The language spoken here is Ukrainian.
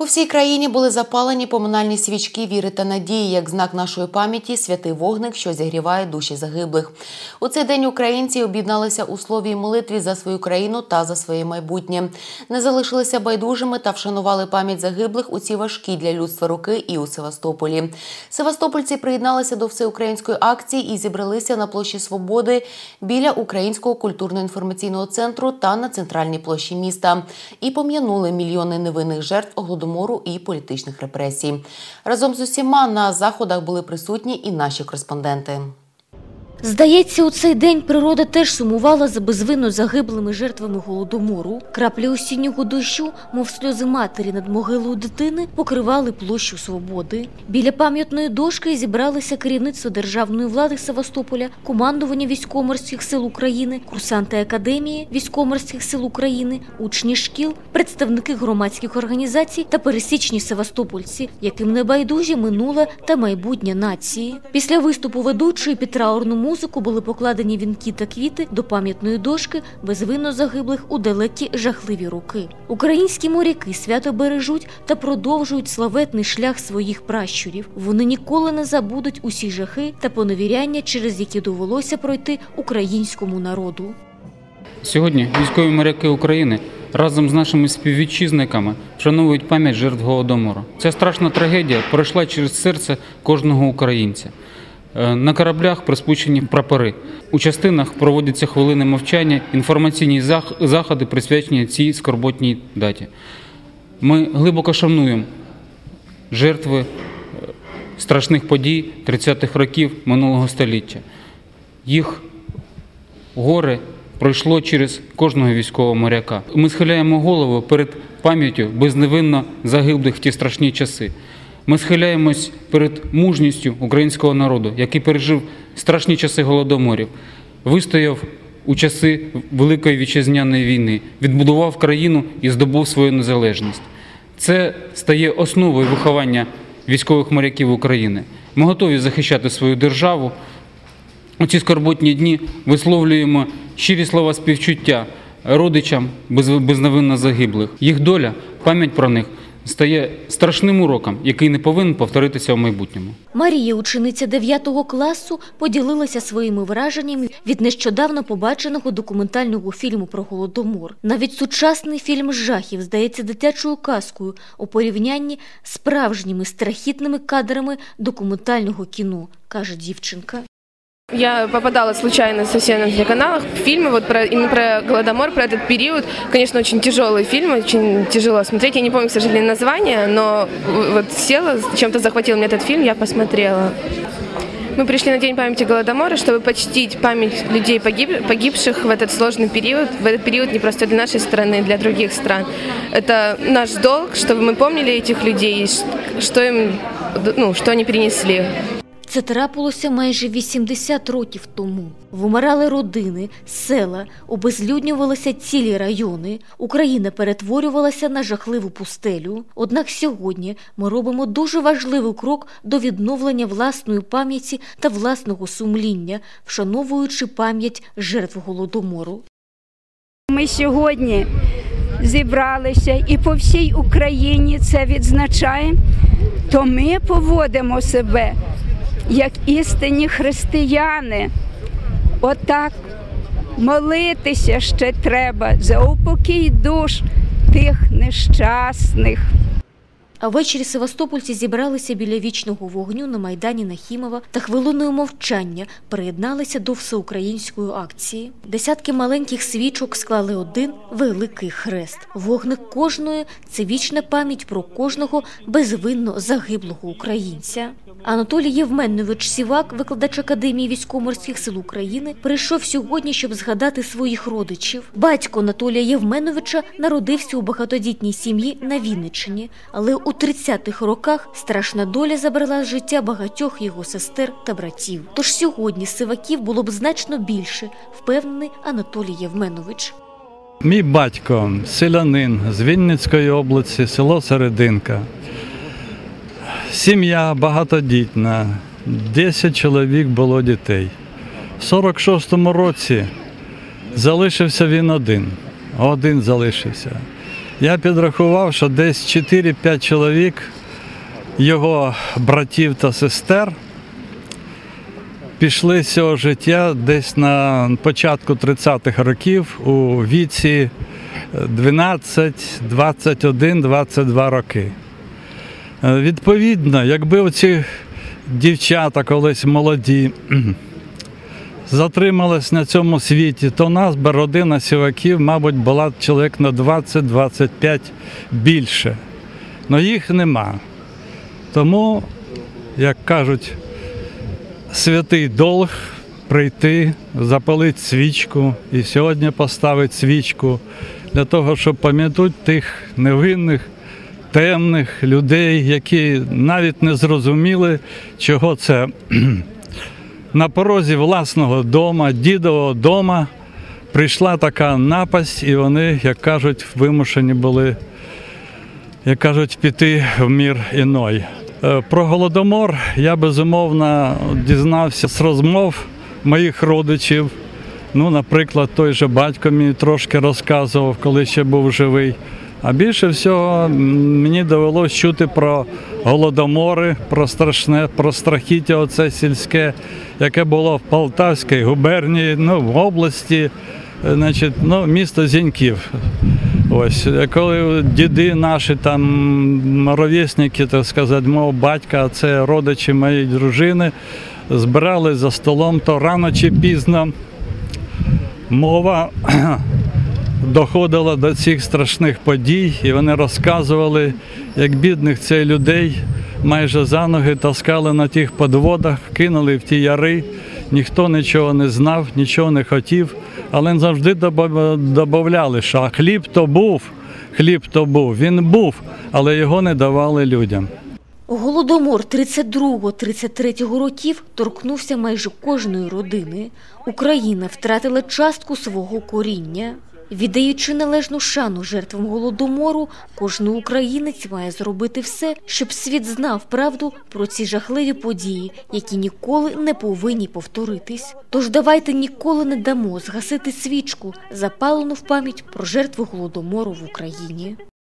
По всій країні були запалені поминальні свічки віри та надії, як знак нашої пам'яті, святий вогник, що зігріває душі загиблих. У цей день українці об'єдналися у слові і молитві за свою країну та за своє майбутнє. Не залишилися байдужими та вшанували пам'ять загиблих у ці важкі для людства роки і у Севастополі. Севастопольці приєдналися до всеукраїнської акції і зібралися на площі Свободи біля Українського культурно-інформаційного центру та на центральній площі міста і пом'янули мільйони невинних жертв голодомору і політичних репресій. Разом з усіма на заходах були присутні і наші кореспонденти. Здається, у цей день природа теж сумувала за безвинно загиблими жертвами голодомору. Краплі осіннього дощу, мов сльози матері над могилою дитини, покривали площу свободи. Біля пам'ятної дошки зібралися керівництво державної влади Севастополя, командування військово-морських сил України, курсанти академії військово-морських сил України, учні шкіл, представники громадських організацій та пересічні севастопольці, яким не байдужі минуле та майбутнє нації. Після виступу ведучої під траурну музику були покладені вінки та квіти до пам'ятної дошки безвинно загиблих у далекі жахливі роки. Українські моряки свято бережуть та продовжують славетний шлях своїх пращурів. Вони ніколи не забудуть усі жахи та поневіряння, через які довелося пройти українському народу. Сьогодні військові моряки України разом з нашими співвітчизниками вшановують пам'ять жертв голодомору. Ця страшна трагедія пройшла через серце кожного українця. Е, На кораблях приспущені прапори. У частинах проводяться хвилини мовчання, інформаційні заходи присвячені цій скорботній даті. Ми глибоко шануємо жертви е, страшних подій 30-х років минулого століття. Їх горе пройшло через кожного військового моряка. Ми схиляємо голову перед пам'яттю безневинно загиблих в ті страшні часи. Ми схиляємось перед мужністю українського народу, який пережив страшні часи голодоморів, вистояв у часи Великої вітчизняної війни, відбудував країну і здобув свою незалежність. Це стає основою виховання військових моряків України. Ми готові захищати свою державу. У ці скорботні дні висловлюємо щирі слова співчуття родичам без- безневинно загиблих. Їх доля, пам'ять про них стає страшним уроком, який не повинен повторитися в майбутньому. Марія, учениця 9 класу, поділилася своїми враженнями від нещодавно побаченого документального фільму про голодомор. Навіть сучасний фільм жахів здається дитячою казкою у порівнянні з справжніми страхітними кадрами документального кіно, каже дівчинка. Я попадала случайно совсем на телеканалах фильмы вот про именно про голодомор, про этот период. Конечно, очень тяжелый фильм, очень тяжело смотреть. Я не помню, к сожалению, название, но вот села, чем-то захватил меня этот фильм, я посмотрела. Мы пришли на День памяти Голодомора, чтобы почтить память людей, погиб- погибших в этот сложный период, в этот период не просто для нашей страны, для других стран. Это наш долг, чтобы мы помнили этих людей, что им, ну, что они принесли. Це трапилося майже 80 років тому. Вимирали родини, села, обезлюднювалися цілі райони. Україна перетворювалася на жахливу пустелю. Однак сьогодні ми робимо дуже важливий крок до відновлення власної пам'яті та власного сумління, вшановуючи пам'ять жертв голодомору. Ми сьогодні зібралися і по всій Україні це відзначаємо, то ми поводимо себе як істинні християни. Отак молитися ще треба за упокій душ тих нещасних. Ввечері севастопольці зібралися біля вічного вогню на майдані Нахімова та хвилиною мовчання приєдналися до всеукраїнської акції. Десятки маленьких свічок склали один великий хрест. Вогник кожної це вічна пам'ять про кожного безвинно загиблого українця. Анатолій Євменович Сівак, викладач Академії військово-морських сил України, прийшов сьогодні, щоб згадати своїх родичів. Батько Анатолія Євменовича народився у багатодітній сім'ї на Вінниччині, але у 30-х роках страшна доля забрала життя багатьох його сестер та братів. Тож сьогодні сиваків було б значно більше, впевнений Анатолій Євменович. Мій батько селянин з Вінницької області, село Серединка. Сім'я багатодітна, 10 чоловік було дітей. В 46-му році залишився він один. Один залишився. Я підрахував, що десь 4-5 чоловік, його братів та сестер, пішли з цього життя десь на початку 30-х років у віці 12, 21, 22 роки. Е, Відповідно, якби оці дівчата колись молоді затримались на цьому світі, то нас би родина сіваків, мабуть, була чоловік на 20-25 більше. Але їх нема. Тому, як кажуть, святий долг прийти, запалити свічку і сьогодні поставити свічку для того, щоб пам'ятати тих невинних, темних людей, які навіть не зрозуміли, чого це на порозі власного дома, дідового дома прийшла така напасть, і вони, як кажуть, вимушені були, як кажуть, піти в мір іной. Е, Про голодомор я безумовно дізнався з розмов моїх родичів. Ну, наприклад, той же батько мені трошки розказував, коли ще був живий. А більше всього мені довелося чути про голодомори, про страшне, про страхіття оце сільське, яке було в Полтавській губернії, ну, в області, е, значить, ну, місто Зіньків. Ось, е, коли діди наші там ровесники, так сказати, мого батька, це родичі моєї дружини, збирали за столом, то рано чи пізно мова доходила до цих страшних подій, і вони розказували, як бідних цих людей майже за ноги таскали на тих подводах, кинули в ті яри. Ніхто нічого не знав, нічого не хотів, але завжди додавали, що хліб то був, хліб то був. Він був, але його не давали людям. Голодомор 32-33 років торкнувся майже кожної родини. Україна втратила частку свого коріння. Віддаючи належну шану жертвам голодомору, кожен українець має зробити все, щоб світ знав правду про ці жахливі події, які ніколи не повинні повторитись. Тож давайте ніколи не дамо згасити свічку, запалену в пам'ять про жертви голодомору в Україні.